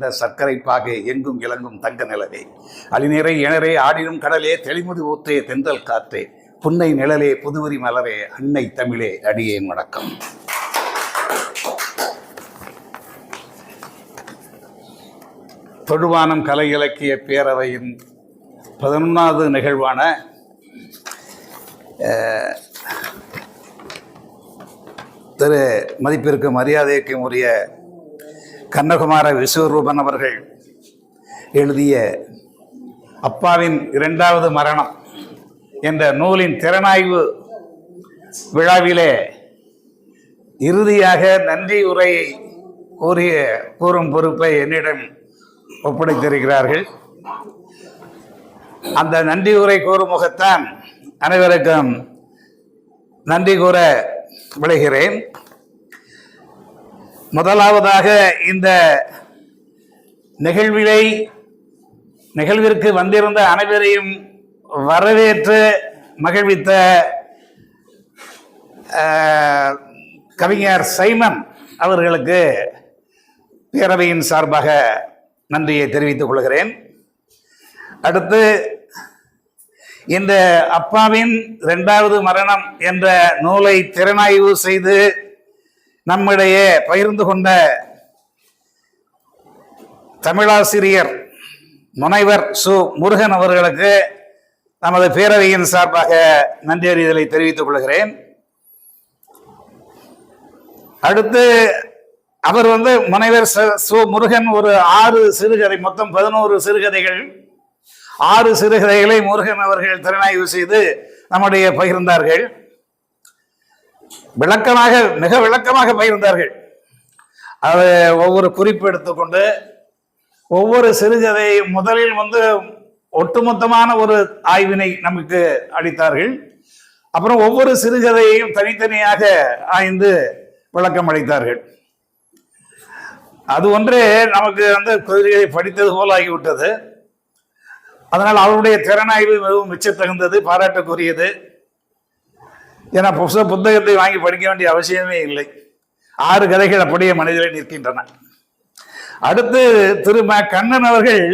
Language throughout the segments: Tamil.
இந்த சர்க்கரை பாகை எங்கும் இலங்கும் தங்க நிலவே. அழிநிறை இணரே ஆடினும் கடலே தெளிமுது ஊத்தே தெந்தல் காற்றே புன்னை நிழலே புதுவரி மலரே அன்னை தமிழே அடியேன் வணக்கம். தொழுவானம் கலை இலக்கிய பேரவையின் பதினொன்றாவது நிகழ்வான திரு மதிப்பிற்கு மரியாதைக்கும் உரிய கண்ணகுமார விஸ்வரூபன் அவர்கள் எழுதிய அப்பாவின் இரண்டாவது மரணம் என்ற நூலின் திறனாய்வு விழாவிலே இறுதியாக நன்றி உரையை கூறிய கூறும் பொறுப்பை என்னிடம் ஒப்படைத்திருக்கிறார்கள். அந்த நன்றி உரை கூறும் முகத்தான் அனைவருக்கும் நன்றி கூற விளைகிறேன் முதலாவதாக இந்த நிகழ்விலை நிகழ்விற்கு வந்திருந்த அனைவரையும் வரவேற்று மகிழ்வித்த கவிஞர் சைமன் அவர்களுக்கு பேரவையின் சார்பாக நன்றியை தெரிவித்துக் கொள்கிறேன். அடுத்து இந்த அப்பாவின் இரண்டாவது மரணம் என்ற நூலை திறனாய்வு செய்து நம்மிடையே பகிர்ந்து கொண்ட தமிழாசிரியர் முனைவர் சு. முருகன் அவர்களுக்கு நமது பேரவையின் சார்பாக நன்றி அறிதலை தெரிவித்துக் கொள்கிறேன். அடுத்து அவர் வந்து முனைவர் ச- சு. முருகன் ஒரு ஆறு சிறுகதை மொத்தம் பதினோரு சிறுகதைகள். ஆறு சிறுகதைகளை முருகன் அவர்கள் திறனாய்வு செய்து நம்முடைய பகிர்ந்தார்கள். விளக்கமாக மிக விளக்கமாக பகிர்ந்தார்கள். அது ஒவ்வொரு குறிப்பு எடுத்துக்கொண்டு ஒவ்வொரு சிறுகதையும் முதலில் வந்து ஒட்டுமொத்தமான ஒரு ஆய்வினை நமக்கு அளித்தார்கள். அப்புறம் ஒவ்வொரு சிறுகதையையும் தனித்தனியாக ஆய்ந்து விளக்கம் அளித்தார்கள். அது ஒன்றே நமக்கு வந்து குதிரையை படித்தது போல் ஆகிவிட்டது. அதனால் அவருடைய திறனாய்வு மிகவும் மிச்சத்தகுந்தது பாராட்டுக்குரியது. ஏன்னா புஸ்த புத்தகத்தை வாங்கி படிக்க வேண்டிய அவசியமே இல்லை. ஆறு கதைகள் அப்படியே மனிதரை நிற்கின்றன. அடுத்து திரு ம. கண்ணன் அவர்கள்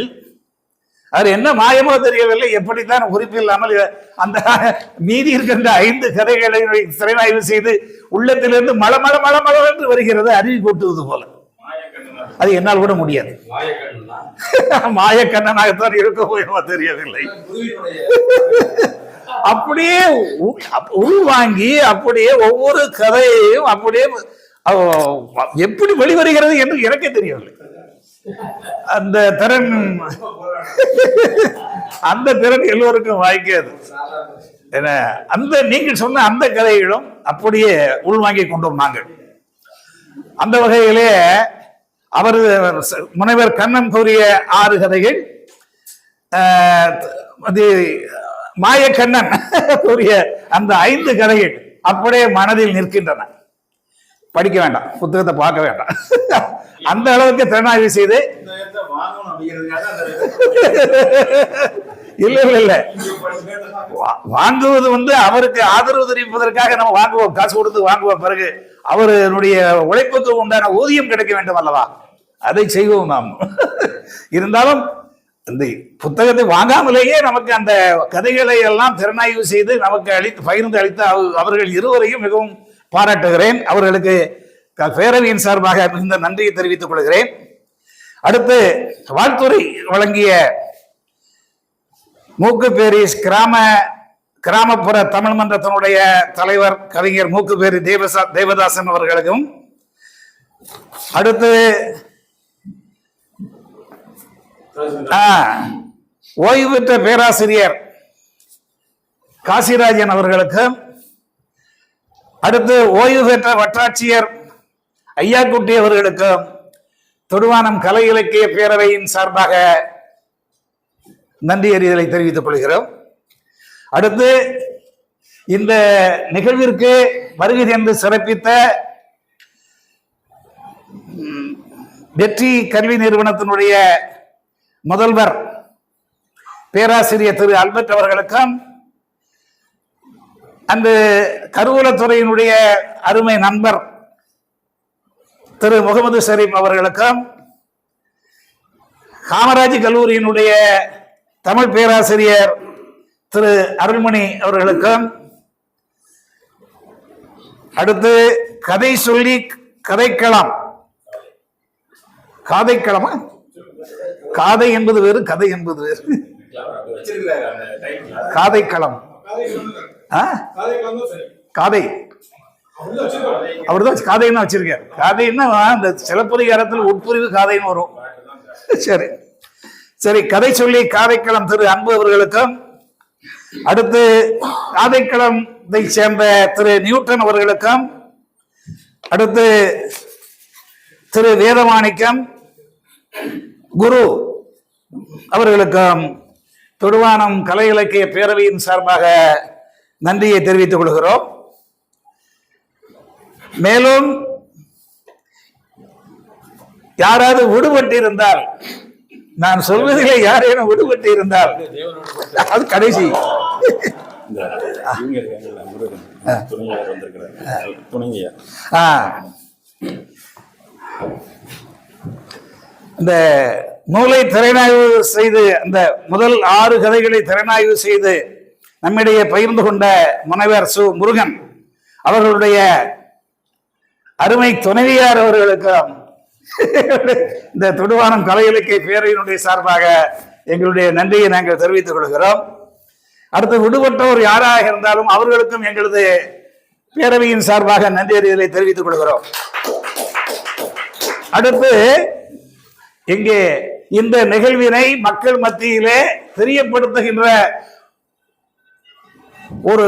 அவர் என்ன மாயமோ தெரியவில்லை எப்படித்தான் குறிப்பு இல்லாமல் அந்த மீதி இருக்கின்ற ஐந்து கதைகளை திறனாய்வு செய்து உள்ளத்திலிருந்து மல மல மல மல என்று வருகிறது அருவி கொட்டுவது போல. அது என்னால் கூட முடியாது. மாயக்கண்ணனாகத்தான் இருக்க போயமா தெரியவில்லை. அப்படியே உள் அப்- உள்வாங்கி அப்படியே ஒவ்வொரு கதையையும் அப்படியே எப்படி வெளிவருகிறது என்று எனக்கே தெரியவில்லை. அந்த திறன் அந்த திறன் எல்லோருக்கும் வாய்க்காது. என்ன அந்த நீங்கள் சொன்ன அந்த கதைகளும் அப்படியே உள்வாங்கி கொண்டோம் நாங்கள். அந்த வகையிலே அவர் முனைவர் கண்ணன் கூறிய ஆறு கதைகள் ஆஹ், அது மாயக்கண்ணன் கூறிய அந்த ஐந்து கதைகள் அப்படியே மனதில் நிற்கின்றன. படிக்க வேண்டாம் புத்தகத்தை பார்க்க வேண்டாம். அந்த அளவுக்கு திறனாய்வு செய்து இல்ல இல்ல இல்ல. வா- வாங்குவது வந்து அவருக்கு ஆதரவு தெரிவிப்பதற்காக நம்ம வாங்குவோம் காசு கொடுத்து வாங்குவோம். பிறகு அவருடைய உழைப்புக்கு உண்டான ஊதியம் கிடைக்க வேண்டும் அல்லவா? அதை செய்வோம் நாம். இருந்தாலும் இந்த புத்தகத்தை வாங்காமலேயே நமக்கு அந்த கதைகளை எல்லாம் திறனாய்வு செய்து நமக்கு அளித்து பகிர்ந்து அளித்த அவ- அவர்கள் இருவரையும் மிகவும் பாராட்டுகிறேன். அவர்களுக்கு பேரவையின் சார்பாக மிகுந்த நன்றியை தெரிவித்துக் கொள்கிறேன். அடுத்து வாழ்த்துறை வழங்கிய மூக்கு பேரிஸ் கிராம கிராமப்புற தமிழ் மன்றத்தினுடைய தலைவர் கவிஞர் மூக்கு பேரி தேவசா தேவதாசன் அவர்களுக்கும் அடுத்து ஓய்வு பெற்ற பேராசிரியர் காசிராஜன் அவர்களுக்கும் அடுத்து ஓய்வு பெற்ற வட்டாட்சியர் ஐயாக்குட்டி அவர்களுக்கு தொடுவானம் கலை இலக்கிய பேரவையின் சார்பாக நன்றி அறிதலை தெரிவித்துக் கொள்கிறோம். அடுத்து இந்த நிகழ்விற்கு வருகை என்று சிறப்பித்த வெற்றி கல்வி நிறுவனத்தினுடைய முதல்வர் பேராசிரியர் திரு அல்பர்ட் அவர்களுக்கும் அந்த கருவூலத்துறையினுடைய அருமை நண்பர் திரு முகமது ஷரீப் அவர்களுக்கும் காமராஜ் கல்லூரியினுடைய தமிழ் பேராசிரியர் திரு அருள்மணி அவர்களுக்கும் அடுத்து கதை சொல்லி கதைக்களம் காதைக்களமா காதை என்பது வேறு கதை என்பது வேறு. காதைக்களம் ஆ? காதை. அவர் தான் காதைன்னு வச்சிருக்கார். காதைன்னா இந்த சிலப்பதிகாரத்தில் உட்பிரிவு காதைன்னு வரும். சரி. சரி கதை சொல்லி காதைக்களம் திரு அன்பு அவர்களுக்கும் அடுத்து காதைக்களத்தை சேர்ந்த திரு நியூட்டன் அவர்களுக்கும் அடுத்து திரு வேதமாணிக்கம் குரு அவர்களுக்கும் தொடுவானம் கலை இலக்கிய பேரவையின் சார்பாக நன்றியை தெரிவித்துக் கொள்கிறோம். மேலும் யாராவது விடுபட்டு இருந்தால் நான் சொல்வதிலே யாரேனும் விடுபட்டு இருந்தால் அது கடைசி. இந்த நூலை திறனாய்வு செய்து அந்த முதல் ஆறு கதைகளை திறனாய்வு செய்து நம்மிடையே பகிர்ந்து கொண்ட முனைவர் சு. முருகன் அவர்களுடைய அருமை துணைவியார் அவர்களுக்கும் இந்த தொடுவானம் கலை இலக்கிய பேரவையினுடைய சார்பாக எங்களுடைய நன்றியை நாங்கள் தெரிவித்துக் கொள்கிறோம். அடுத்து விடுபட்டவர் யாராக இருந்தாலும் அவர்களுக்கும் எங்களது பேரவையின் சார்பாக நன்றி அறிதலை தெரிவித்துக் கொள்கிறோம். அடுத்து இங்கே இந்த நிகழ்வினை மக்கள் மத்தியிலே தெரியப்படுத்துகின்ற ஒரு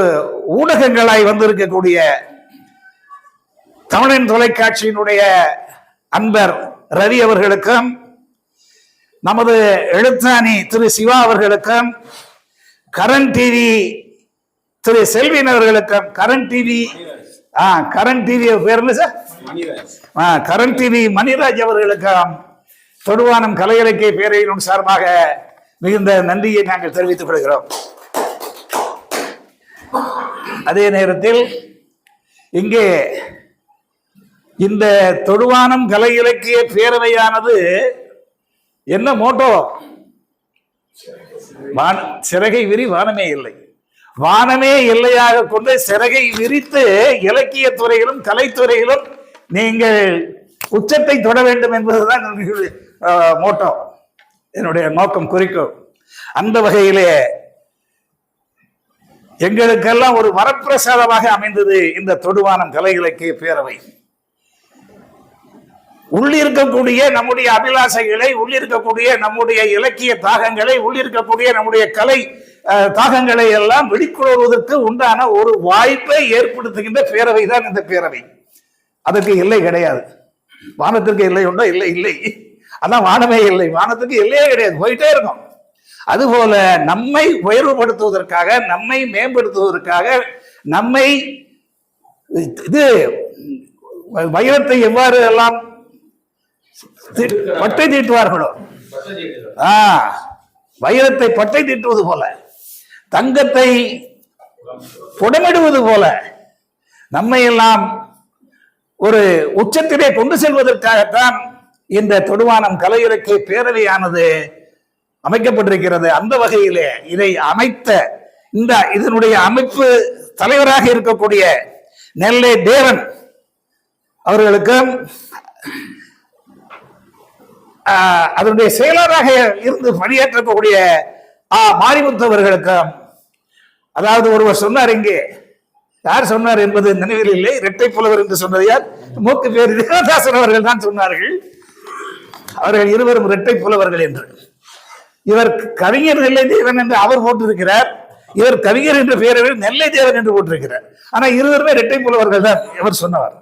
ஊடகங்களாய் வந்திருக்கக்கூடிய தமிழின் தொலைக்காட்சியினுடைய அன்பர் ரவி அவர்களுக்கும் நமது எழுத்தாணி திரு சிவா அவர்களுக்கும் கரண் டிவி திரு செல்வின் அவர்களுக்கும் கரண் டிவி ஆ கரண் டிவி பேர் என்ன சார்? ஆ, கரண் டிவி மணிராஜ் அவர்களுக்கும் தொடுவானம் கலை இலக்கிய பேரையின் சார்பாக மிகுந்த நன்றியை நாங்கள் தெரிவித்துக் கொள்கிறோம். அதே நேரத்தில் இங்கே இந்த தொடுவானம் கலை இலக்கிய பேரவையானது என்ன மோட்டோ? வான சிறகை விரி வானமே இல்லை. வானமே எல்லையாக கொண்டு சிறகை விரித்து இலக்கிய துறையிலும் கலைத்துறையிலும் நீங்கள் உச்சத்தை தொட வேண்டும் என்பதுதான் மோட்டோ. என்னுடைய நோக்கம் குறிக்கும் அந்த வகையிலே எங்களுக்கெல்லாம் ஒரு வரப்பிரசாதமாக அமைந்தது இந்த தொடுவானம் கலை இலக்கிய பேரவை. உள்ளிருக்கக்கூடிய நம்முடைய அபிலாசைகளை உள்ளிருக்கக்கூடிய நம்முடைய இலக்கிய தாகங்களை உள்ளிருக்கக்கூடிய நம்முடைய கலை தாகங்களை எல்லாம் வெளிக்கொள்வதற்கு உண்டான ஒரு வாய்ப்பை ஏற்படுத்துகின்ற பேரவை தான் இந்த பேரவை. அதற்கு இல்லை கிடையாது. வானத்திற்கு இல்லை உண்டா? இல்லை இல்லை. அதான் வானமே இல்லை. வானத்துக்கு எல்லையே கிடையாது. போயிட்டே இருக்கும். அதுபோல நம்மை உயர்வுபடுத்துவதற்காக நம்மை மேம்படுத்துவதற்காக நம்மை இது வைரத்தை எவ்வாறு எல்லாம் பட்டை தீட்டுவார்களோ? ஆ வைரத்தை பட்டை தீட்டுவது போல தங்கத்தை புடமிடுவது போல நம்மை எல்லாம் ஒரு உச்சத்திலே கொண்டு செல்வதற்காகத்தான் இந்த தொடுவானம் கலை இலக்கிய பேரவையானது அமைக்கப்பட்டிருக்கிறது. அந்த வகையிலே இதை அமைத்த இந்த இதனுடைய அமைப்பு தலைவராக இருக்கக்கூடிய நெல்லை தேவன் அவர்களுக்கும் ஆஹ், அதனுடைய செயலராக இருந்து பணியாற்றக்கூடிய ஆ மாரிமுத்து அவர்களுக்கும் அதாவது ஒருவர் சொன்னார் இங்கே. யார் சொன்னார் என்பது நினைவில் இல்லை. இரட்டை புலவர் என்று சொன்னது யார்? மூக்கு பேர் தேவதாசன் அவர்கள் தான் சொன்னார்கள். அவர்கள் இருவரும் இரட்டை புலவர்கள் என்று. இவர் கவிஞர் நெல்லை தேவன் என்று அவர் போட்டிருக்கிறார். இவர் கவிஞர் என்ற பெயரை நெல்லை தேவன் என்று போட்டிருக்கிறார். ஆனா இருவருமே இரட்டை புலவர்கள் தான் இவர் சொன்னவர்.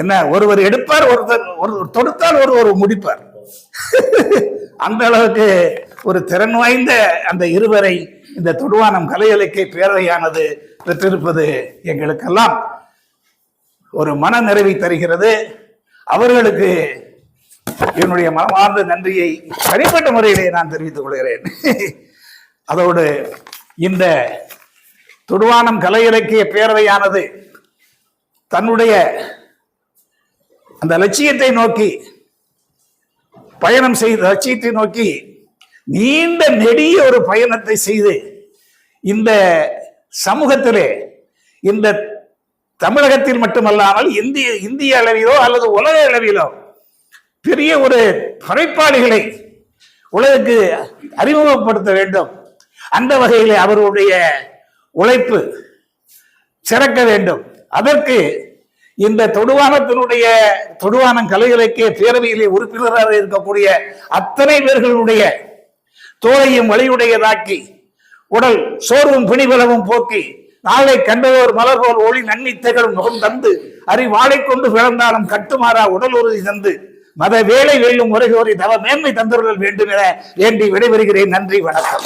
என்ன ஒருவர் எடுப்பார் ஒருத்தர் ஒரு தொடுத்தால் ஒருவர் முடிப்பார். அந்த அளவுக்கு ஒரு திறன் வாய்ந்த அந்த இருவரை இந்த தொடுவானம் கலையலைக்கை பேரவையானது பெற்றிருப்பது எங்களுக்கெல்லாம் ஒரு மன நிறைவை தருகிறது. அவர்களுக்கு என்னுடைய மனமார்ந்த நன்றியை தனிப்பட்ட முறையிலே நான் தெரிவித்துக் கொள்கிறேன். அதோடு இந்த தொடுவானம் கலை இலக்கிய பேரவையானது தன்னுடைய அந்த லட்சியத்தை நோக்கி பயணம் செய்த லட்சியத்தை நோக்கி நீண்ட நெடிய ஒரு பயணத்தை செய்து இந்த சமூகத்திலே இந்த தமிழகத்தில் மட்டுமல்லாமல் இந்திய இந்திய அளவிலோ அல்லது உலக அளவிலோ பெரிய ஒரு படைப்பாளிகளை உலகுக்கு அறிமுகப்படுத்த வேண்டும். அந்த வகையில் அவருடைய உழைப்பு சிறக்க வேண்டும். அதற்கு இந்த தொடுவானத்தினுடைய தொடுவானம் கலை இலக்கிய பேரவையிலே உறுப்பினராக இருக்கக்கூடிய அத்தனை பேர்களுடைய தோலையும் வலியுடையதாக்கி உடல் சோர்வும் பிணிபலவும் போக்கி நாளை கண்டதோர் மலர் போல் ஒளி நன்னி திகழும் முகம் தந்து அறிவாளை கொண்டு பிறந்தாலும் கட்டுமாறா உடல் உறுதி தந்து மத வேலை வெல்லும் முறைகோரி தவ மேன்மை தந்தவர்கள் வேண்டும் என வேண்டி விடைபெறுகிறேன். நன்றி வணக்கம்.